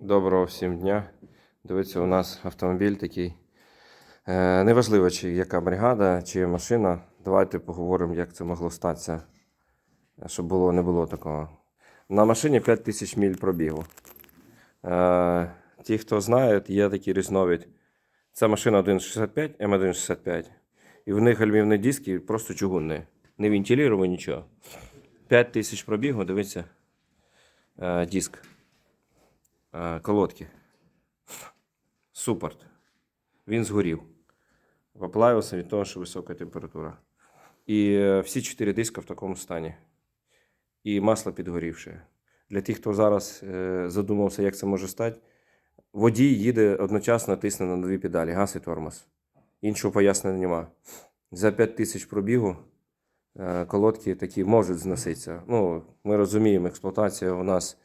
Доброго всім дня. Дивіться, у нас автомобіль такий. Е, неважливо, чи яка бригада, чи машина. Давайте поговоримо, як це могло статися, щоб було, не було такого. На машині 5 тисяч міль пробігу. Е, ті, хто знають, є такий різновид. Це машина 1.65, М1.65. І в них гальмівні диски просто чугунні. Не вентиліровані нічого. 5 тисяч пробігу, дивіться. Е, диск. Е, колодки. Супорт. Він згорів. Поплавився від того, що висока температура. І е, всі чотири диска в такому стані. І масло підгорівше. Для тих, хто зараз е, задумався, як це може стати, водій їде одночасно тисне на дві педалі, газ і тормоз. Іншого пояснення нема. За 5 тисяч пробігу колодки такі можуть зноситися. Ну, ми розуміємо, експлуатація у нас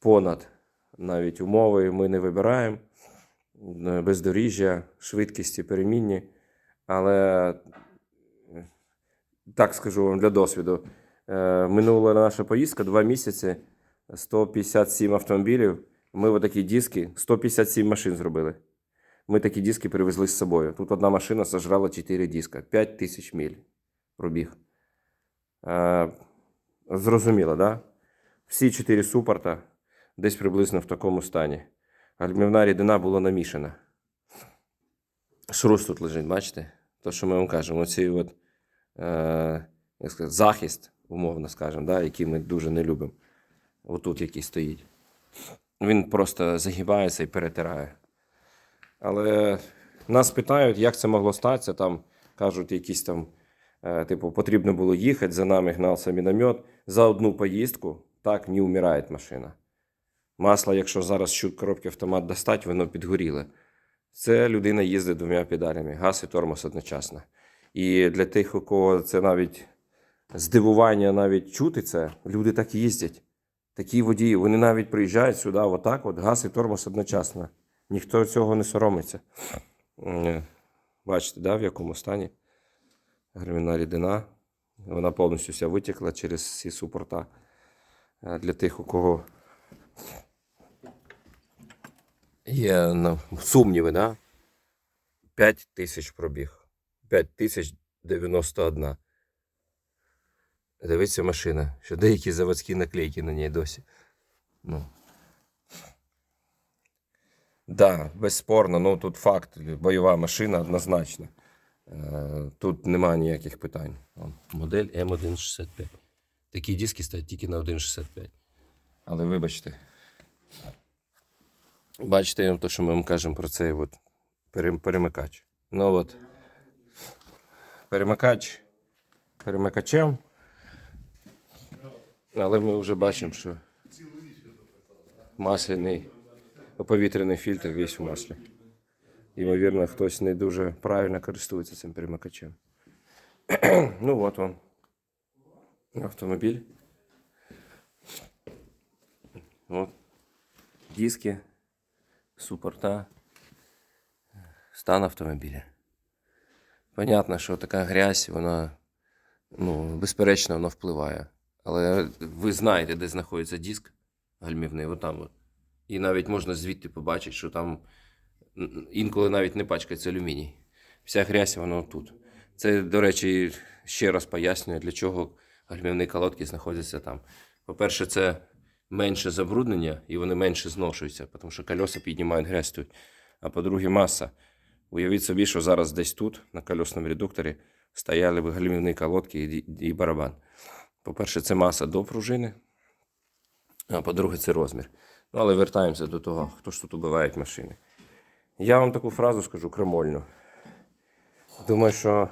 понад навіть умови ми не вибираємо. Е, Бездоріжжя, швидкісті перемінні. Але е, так скажу вам для досвіду. Е, Минула наша поїздка два місяці, 157 автомобілів. Ми отакі диски, 157 машин зробили. Ми такі диски привезли з собою. Тут одна машина сожрала 4 диска, 5 тисяч міль пробіг. Зрозуміло? Да? Всі 4 супорта десь приблизно в такому стані. Гальмівна рідина була намішана. Шрус тут лежить, бачите? То, що ми вам кажемо, оцей от, е, як сказати, захист, умовно скажемо, да, який ми дуже не любимо. Отут який стоїть. Він просто загибається і перетирає. Але нас питають, як це могло статися. Там кажуть, якісь там, е, типу, потрібно було їхати, за нами гнався міномет. За одну поїздку так не вмирає машина. Масло, якщо зараз щут коробки автомат достать, воно підгоріле. Це людина їздить двома педалями, газ і тормоз одночасно. І для тих, у кого це навіть здивування навіть чути це, люди так і їздять. Такі водії, вони навіть приїжджають сюди, отак, от газ і тормоз одночасно. Ніхто цього не соромиться. Бачите, да, в якому стані гравіна рідина. Вона повністю вся витекла через всі супорта. Е, Для тих, у кого є ну, сумніви, да? 5 тисяч пробіг. 5 тисяч 91. Дивіться машина, що деякі заводські наклейки на ній досі. Ну. Да, безспорно, ну тут факт, бойова машина однозначно. Е, Тут немає ніяких питань. Модель М165. Такі диски стоять тільки на 1,65. Але вибачте. Бачите, те, що ми вам кажемо про цей от перемикач. Ну от. Перемикач перемикачем. Але ми вже бачимо, що масляний повітряний фільтр весь у маслі. Ймовірно, хтось не дуже правильно користується цим перемикачем. ну от он. Автомобіль. От. Диски, супорта, стан автомобіля. Понятно, що така грязь, вона, ну, безперечно, вона впливає. Але ви знаєте, де знаходиться диск гальмівний, отам от. І навіть можна звідти побачити, що там інколи навіть не пачкається алюміній. Вся грязь, вона тут. Це, до речі, ще раз пояснює, для чого гальмівні колодки знаходяться там. По-перше, це менше забруднення і вони менше зношуються, тому що кольоса піднімають грязь. А по-друге, маса. Уявіть собі, що зараз десь тут, на колесному редукторі, стояли б гальмівні колодки і, і барабан. По-перше, це маса до пружини, а по-друге, це розмір. Ну, але вертаємося до того, хто ж тут убиває машини. Я вам таку фразу скажу кремольну. Думаю, що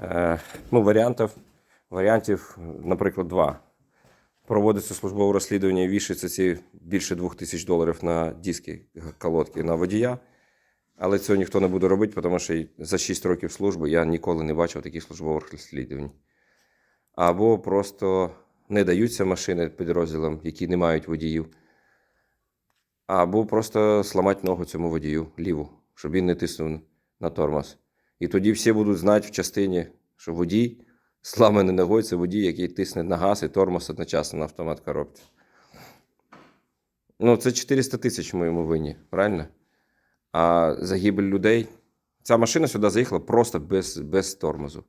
е, ну, варіантів, варіантів, наприклад, два. Проводиться службове розслідування і вішається ці більше двох тисяч доларів на диски колодки на водія. Але цього ніхто не буде робити, тому що за 6 років служби я ніколи не бачив таких службових розслідувань. Або просто не даються машини підрозділам, які не мають водіїв. Або просто сламати ногу цьому водію ліву, щоб він не тиснув на тормоз. І тоді всі будуть знати в частині, що водій зламаний ногою це водій, який тисне на газ і тормоз одночасно на автомат коробці. Ну, це 400 тисяч ми йому винні, правильно? А загибель людей. Ця машина сюди заїхала просто без, без тормозу.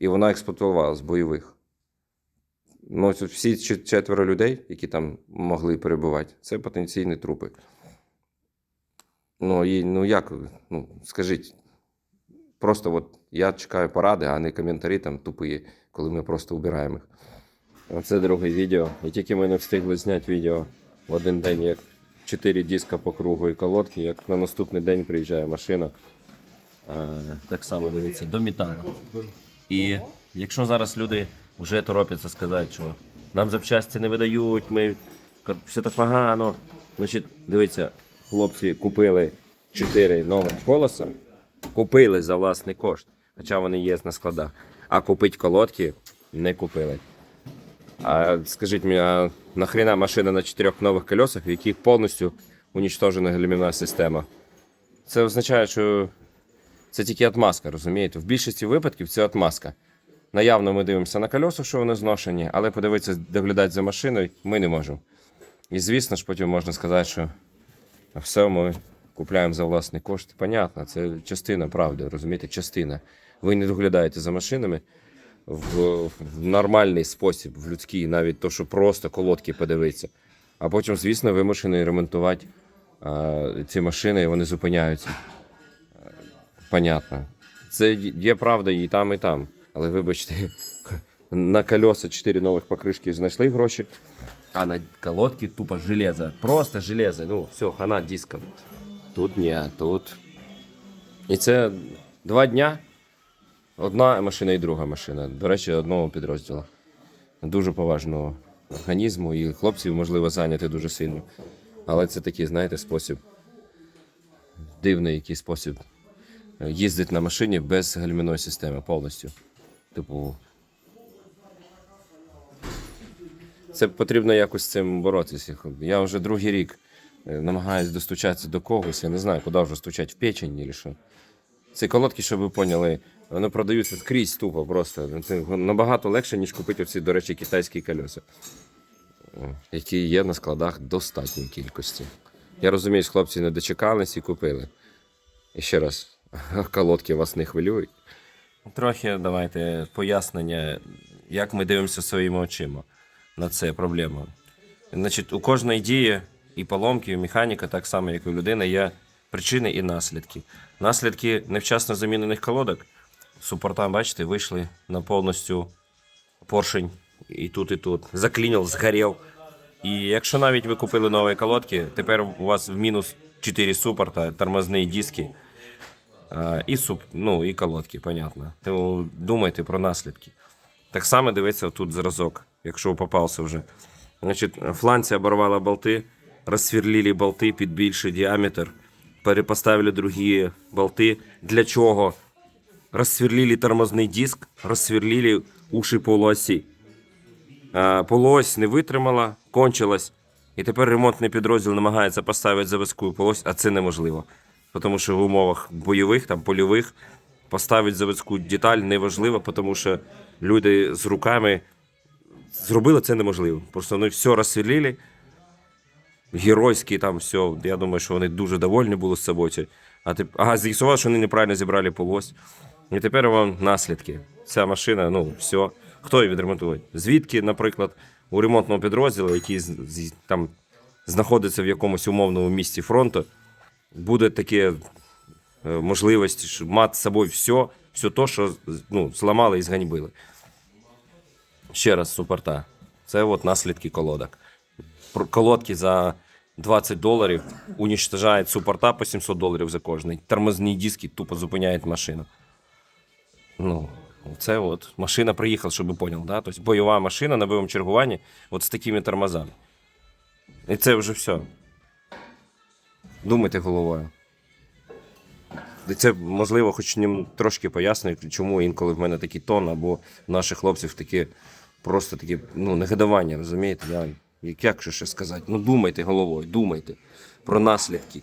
І вона експлуатувала з бойових. Ну, всі четверо людей, які там могли перебувати, це потенційні трупи. Ну, і, ну як, ну, скажіть, просто от я чекаю поради, а не коментарі там тупі, коли ми просто вбираємо їх. Оце друге відео. І тільки ми не встигли зняти відео в один день, як чотири диска по кругу і колодки, як на наступний день приїжджає машина. Е, так само дивіться, до металу. І якщо зараз люди вже торопляться сказати, що нам запчасті не видають, ми все так погано. Значить, дивіться, хлопці купили 4 нових колеса, купили за власний кошт, хоча вони є на складах. А купити колодки не купили. А скажіть мені, а нахрена машина на чотирьох нових колесах, в яких повністю унічтожена гальмівна система? Це означає, що це тільки отмазка, розумієте? В більшості випадків це отмазка. Наявно ми дивимося на колеса, що вони зношені, але подивитися, доглядати за машиною ми не можемо. І звісно ж, потім можна сказати, що все ми купляємо за власний кошт. Понятно, це частина правди, розумієте, частина. Ви не доглядаєте за машинами в, в нормальний спосіб, в людський, навіть то, що просто колодки подивитися. А потім, звісно, вимушені ремонтувати а, ці машини, і вони зупиняються. Понятно. Це є правда і там, і там. Але вибачте, на колеса 4 нових покришки знайшли гроші, а на колодки тупо железо. Просто железо. Ну, все, хана диском. Тут ні, тут. І це два дня. Одна машина і друга машина. До речі, одного підрозділу. Дуже поважного організму, і хлопців, можливо, зайняти дуже сильно. Але це такий, знаєте, спосіб. Дивний який спосіб їздить на машині без гальмівної системи повністю. Типу. Це потрібно якось з цим боротися. Я вже другий рік е, намагаюся достучатися до когось. Я не знаю, куди вже стучати в печень чи що. Ці колодки, щоб ви поняли, вони продаються скрізь тупо просто. Це набагато легше, ніж купити оці, до речі, китайські колеса, О, які є на складах в достатній кількості. Я розумію, хлопці не дочекались і купили. І ще раз, колодки вас не хвилюють. Трохи давайте пояснення, як ми дивимося своїми очима на це проблему. Значить, у кожної дії і поломки, і механіка, так само, як і у людини, є причини і наслідки. Наслідки невчасно замінених колодок. Супорта, бачите, вийшли на повністю поршень і тут, і тут. Заклінив, згорів. І якщо навіть ви купили нові колодки, тепер у вас в мінус 4 супорта, тормозні диски. І суп, ну, і колодки, понятно. То думайте про наслідки. Так само дивиться тут зразок, якщо попався вже. Значить, фланці оборвала болти, розсверлили болти під більший діаметр, перепоставили другі болти. Для чого? Розсверлили тормозний диск, розсверлили уші полуосі. А, полуось не витримала, кончилась. І тепер ремонтний підрозділ намагається поставити заводську полуось, а це неможливо. Тому що в умовах бойових, там польових, поставити заводську деталь неможливо, тому що люди з руками зробили це неможливо. Просто вони все розсвілили. Геройські там все. Я думаю, що вони дуже довольні були з собою. А тип... Ага, з'ясували, що вони неправильно зібрали полось. І тепер вам наслідки. Ця машина, ну, все. Хто її відремонтує? Звідки, наприклад, у ремонтного підрозділу, який там знаходиться в якомусь умовному місці фронту, буде таке е, можливість мати з собою все, все то, що ну, зламали і зганьбили. Ще раз, супорта. Це от наслідки колодок. Колодки за 20 доларів уничтожають супорта по 700 доларів за кожний. Тормозні диски тупо зупиняють машину. Ну, це от машина приїхала, щоб ви поняли, да? Тобто бойова машина на бойовому чергуванні от з такими тормозами. І це вже все. Думайте головою. Це можливо, хоч ним трошки пояснює, чому інколи в мене такий тон, або в наших хлопців такі просто такі ну, негодування, розумієте? Я, як, ще сказати? Ну думайте головою, думайте про наслідки.